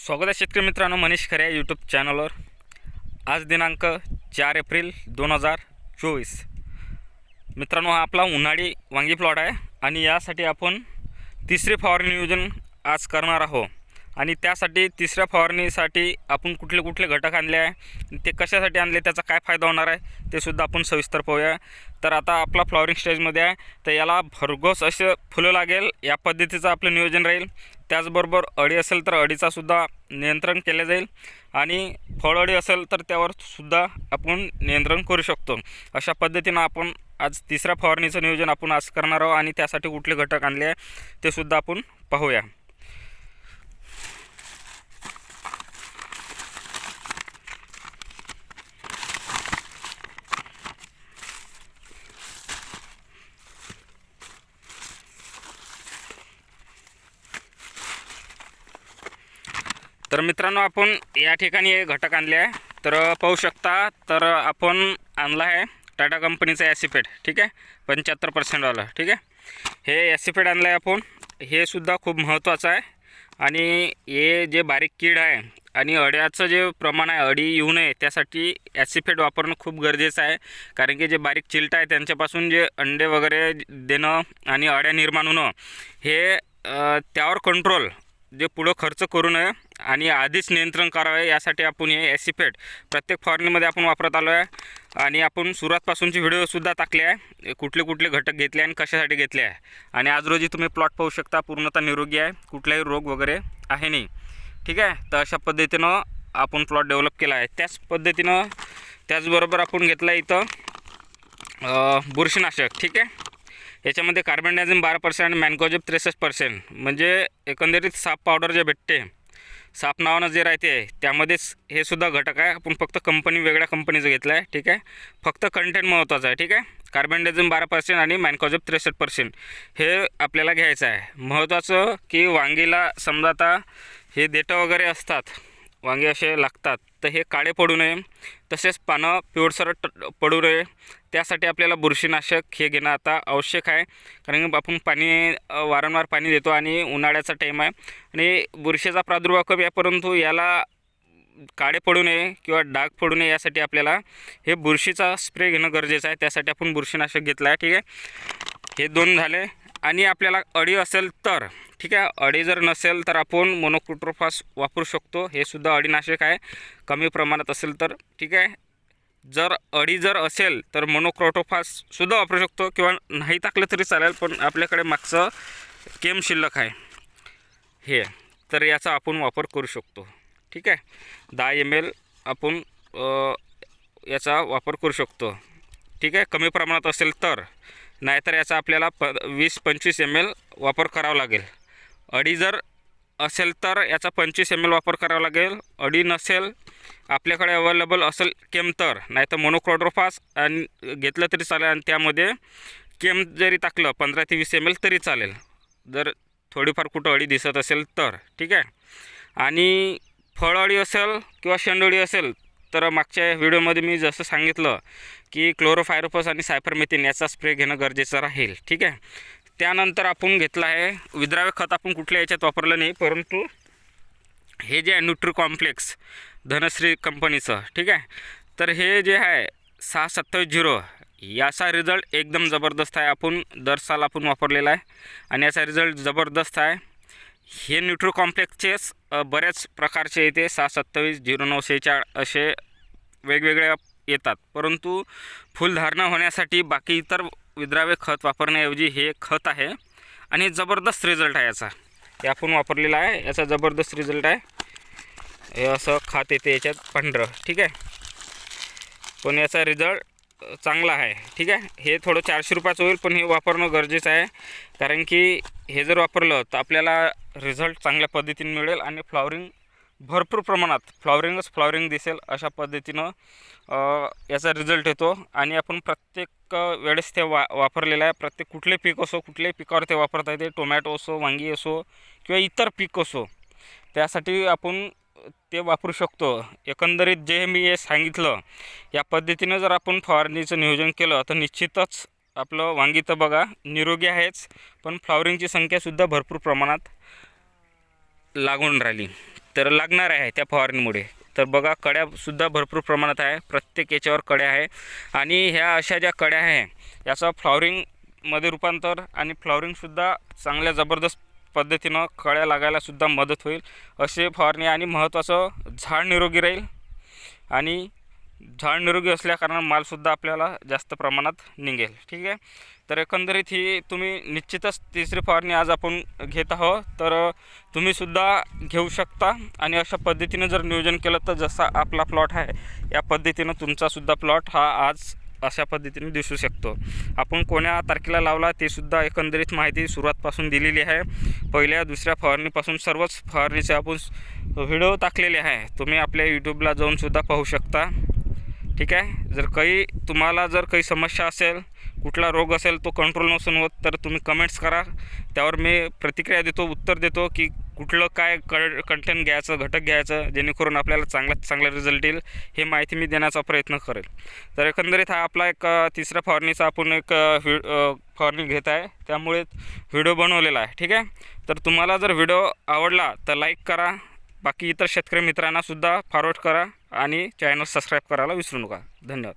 स्वागत आहे शेतकरी मित्रांनो मनीष खरे यूट्यूब चॅनलवर आज दिनांक चार एप्रिल दोन हजार चोवीस. मित्रांनो हा आपला उन्हाळी वांगी प्लॉट आहे आणि यासाठी आपण तिसरे फवारणी नियोजन आज करणार आहोत. आणि त्यासाठी तिसऱ्या फवारणीसाठी आपण कुठले कुठले घटक आणले आहे ते कशासाठी आणले त्याचा काय फायदा होणार आहे ते सुद्धा आपण सविस्तर पाहूया. तर आता आपला फ्लॉवरिंग स्टेजमध्ये आहे. तर याला भरघोस असे फुलं लागेल या पद्धतीचं आपलं नियोजन राहील. त्याचबरोबर अळी असेल तर अळीचा सुद्धा नियंत्रण केले जाईल आणि फळअळी असेल तर त्यावर सुद्धा आपण नियंत्रण करू शकतो. अशा पद्धतीनं आपण आज तिसऱ्या फवारणीचं नियोजन आपण आज करणार आहोत आणि त्यासाठी कुठले घटक आणले आहे ते सुद्धा आपण पाहूया. तर मित्रांनो आपण या ठिकाणी हे घटक आणले आहे. तर पाहू शकता तर आपण आणला आहे टाटा कंपनीचं ॲसिपेड ठीक आहे? पंच्याहत्तर पर्सेंटवालं ठीक आहे? हे ॲसिपेड आणलं आहे आपण. हे सुद्धा खूप महत्त्वाचं आहे. आणि हे जे बारीक कीड आहे आणि अड्याचं जे प्रमाण आहे अडी येऊ नये त्यासाठी ॲसिफेट वापरणं खूप गरजेचं आहे. कारण की जे बारीक चिलटं आहे त्यांच्यापासून जे अंडे वगैरे देणं आणि अड्या निर्माण होणं हे त्यावर कंट्रोल जे पुढं खर्च करू नये आणि आधीच नियंत्रण करावे यासाठी आपण हे ॲसिफेट प्रत्येक फॉरनीमध्ये आपण वापरत आलो आहे. आणि आपण सुरुवातपासूनचे व्हिडिओसुद्धा टाकले आहे. कुठले कुठले घटक घेतले आणि कशासाठी घेतले आहे. आणि आज रोजी तुम्ही प्लॉट पाहू शकता पूर्णतः निरोगी आहे. कुठलाही रोग वगैरे आहे नाही. ठीक आहे? तर अशा पद्धतीनं आपण प्लॉट डेव्हलप केला आहे. त्याच पद्धतीनं त्याचबरोबर आपण घेतला इथं बुरशीनाशक. ठीक आहे? याच्यामध्ये कार्बन डायझिम बारा पर्सेंट आणि मॅनकोजेब त्रेसष्ट पर्सेंट म्हणजे एकंदरीत साप पावडर जे भेटते साप नावानं जे राहते त्यामध्येच हे सुद्धा घटक आहे. आपण फक्त कंपनी वेगळ्या कंपनीचं घेतलं आहे ठीक आहे? फक्त कंटेंट महत्त्वाचं आहे ठीक आहे? कार्बन डेझम बारा पर्सेंट आणि मॅनकोजेब त्रेसष्ट पर्सेंट हे आपल्याला घ्यायचं आहे. महत्त्वाचं की वांगीला समजा आता हे देठं वगैरे असतात वांगे असे लागतात तर हे काळे पडू नये. तसेच पानं पिवळसर ट- पडू नये. त्यासाठी आपल्याला बुरशीनाशक हे घेणं आता आवश्यक आहे. कारण की आपण पाणी वारंवार पाणी देतो आणि उन्हाळ्याचा टाईम आहे. आणि बुरशीचा प्रादुर्भाव कमी आहे परंतु याला काळे पडू नये किंवा डाग पडू नये यासाठी आपल्याला हे बुरशीचा स्प्रे घेणं गरजेचं आहे. त्यासाठी आपण बुरशीनाशक घेतलं आहे. ठीक आहे. हे दोन झाले. आणि आपल्याला अडी असेल तर ठीक आहे? अडी जर नसेल तर आपण मोनोक्रोट्रोफास वापरू शकतो. हे सुद्धा अडीनाशक आहे. कमी प्रमाणात असेल तर ठीक आहे? जर अडी जर असेल तर मोनोक्रोटोफाससुद्धा वापरू शकतो किंवा नाही टाकलं तरी चालेल पण आपल्याकडे मागचं केम शिल्लक आहे. हे तर याचा आपण वापर करू शकतो. ठीक आहे? दहा एम एल आपण याचा वापर करू शकतो. ठीक आहे? कमी प्रमाणात असेल तर नाहीतर याचा आपल्याला प वीस पंचवीस एम एल वापर करावा लागेल. अडी जर असेल तर याचा पंचवीस एम एल वापर करावा लागेल. अडी नसेल आपल्याकडे अवेलेबल असेल केम तर नाही तर मोनोक्रोड्रोफास आणि घेतलं तरी चालेल आणि त्यामध्ये केम जरी टाकलं पंधरा ते वीस एम एल तरी चालेल. जर थोडीफार कुठं अळी दिसत असेल तर ठीक आहे? आणि फळअळी असेल किंवा शेंडोळी असेल तर मागच्या व्हिडिओमध्ये मी जसं सांगितलं की क्लोरोफायरोफस आणि सायफरमेथिन याचा स्प्रे घेणं गरजेचं राहील ठीक आहे? त्यानंतर आपण घेतलं आहे विद्राव्य खत आपण कुठल्या याच्यात वापरलं नाही परंतु हे जे आहे न्यूट्री कॉम्प्लेक्स धनश्री कंपनीचं ठीक आहे? तर हे जे आहे सहा सत्तावीस झिरो याचा रिझल्ट एकदम जबरदस्त आहे. आपण दर साल आपण वापरलेला आहे आणि याचा रिझल्ट जबरदस्त आहे. हे न्यूट्रो कॉम्प्लेक्सचेच बऱ्याच प्रकारचे येते. सहा सत्तावीस झिरो नऊ सेहेचाळ असे वेगवेगळ्या येतात. परंतु फुलधारणा होण्यासाठी बाकी इतर विद्राव्य खत वापरण्याऐवजी हे खत आहे आणि जबरदस्त रिझल्ट आहे याचा. हे आपण वापरलेला आहे. याचा जबरदस्त रिझल्ट आहे. हे असं खात येते याच्यात पांढरं. ठीक आहे? पण याचा रिझल्ट चांगला आहे. ठीक आहे? हे थोडं चारशे रुपयाचं होईल पण हे वापरणं गरजेचं आहे. कारण की हे जर वापरलं तर आपल्याला रिझल्ट चांगल्या पद्धतीने मिळेल आणि फ्लॉवरिंग भरपूर प्रमाणात फ्लॉवरिंगच फ्लॉवरिंग दिसेल अशा पद्धतीनं याचा रिझल्ट येतो. आणि आपण प्रत्येक वेळेस ते वा वापरलेलं आहे. प्रत्येक कुठले पीक असो कुठल्याही पिकावर ते वापरता येते. टोमॅटो असो वांगी असो किंवा इतर पीक असो त्यासाठी आपण ते वापरू शकतो. एकंदरीत जे मी हे सांगितलं या पद्धतीनं जर आपण फवारणीचं नियोजन केलं तर निश्चितच आपलं वांगी तर बघा निरोगी आहेच पण फ्लॉवरिंगची संख्यासुद्धा भरपूर प्रमाणात लागून राहिली. तर तर लागणार आहे त्या फवारणीमुळे. तर बघा कड्यासुद्धा भरपूर प्रमाणात आहे प्रत्येक याच्यावर कड्या आहे. आणि ह्या अशा ज्या कड्या आहे याचं फ्लॉवरिंगमध्ये रूपांतर आणि फ्लॉवरिंगसुद्धा चांगल्या जबरदस्त पद्धतीनं कळ्या लागायलासुद्धा मदत होईल. असे फवारणी आणि महत्त्वाचं झाड निरोगी राहील. आणि झाड निरोगी असल्याकारणानं मालसुद्धा आपल्याला जास्त प्रमाणात निघेल. ठीक आहे? तर एकंदरीत ही तुम्ही निश्चितच तिसरी फवारणी आज आपण घेत आहोत. तर तुम्हीसुद्धा घेऊ शकता. आणि अशा पद्धतीनं जर नियोजन केलं तर जसा आपला प्लॉट आहे या पद्धतीनं तुमचासुद्धा प्लॉट हा आज अशा पद्धतीने दिसू शकतो. आपण कोण्या तारखेला लावला ते सुद्धा एकंदरीत माहिती सुरुवातपासून दिलेली आहे. पहिल्या दुसऱ्या फवारणीपासून सर्वच फवारणीचे आपण व्हिडिओ टाकलेले आहे. तुम्ही आपल्या यूट्यूबला जाऊनसुद्धा पाहू शकता. ठीक आहे? जर काही तुम्हाला जर काही समस्या असेल कुठला रोग असेल तो कंट्रोल नसून होत तर तुम्ही कमेंट्स करा. त्यावर मी प्रतिक्रिया देतो उत्तर देतो की कुठलं काय क कंटेंट घ्यायचं घटक घ्यायचं जेणेकरून आपल्याला चांगल्यात चांगला रिझल्ट येईल हे माहिती मी देण्याचा प्रयत्न करेल. तर एकंदरीत हा आपला एक तिसऱ्या फवारणीचा आपण एक व्हि फवारणी घेत आहे. त्यामुळे व्हिडिओ बनवलेला आहे ठीक आहे? तर तुम्हाला जर व्हिडिओ आवडला तर लाईक करा. बाकी इतर शेतकरी मित्रांनासुद्धा फॉरवर्ड करा आणि चॅनल सबस्क्राईब करायला विसरू नका. धन्यवाद.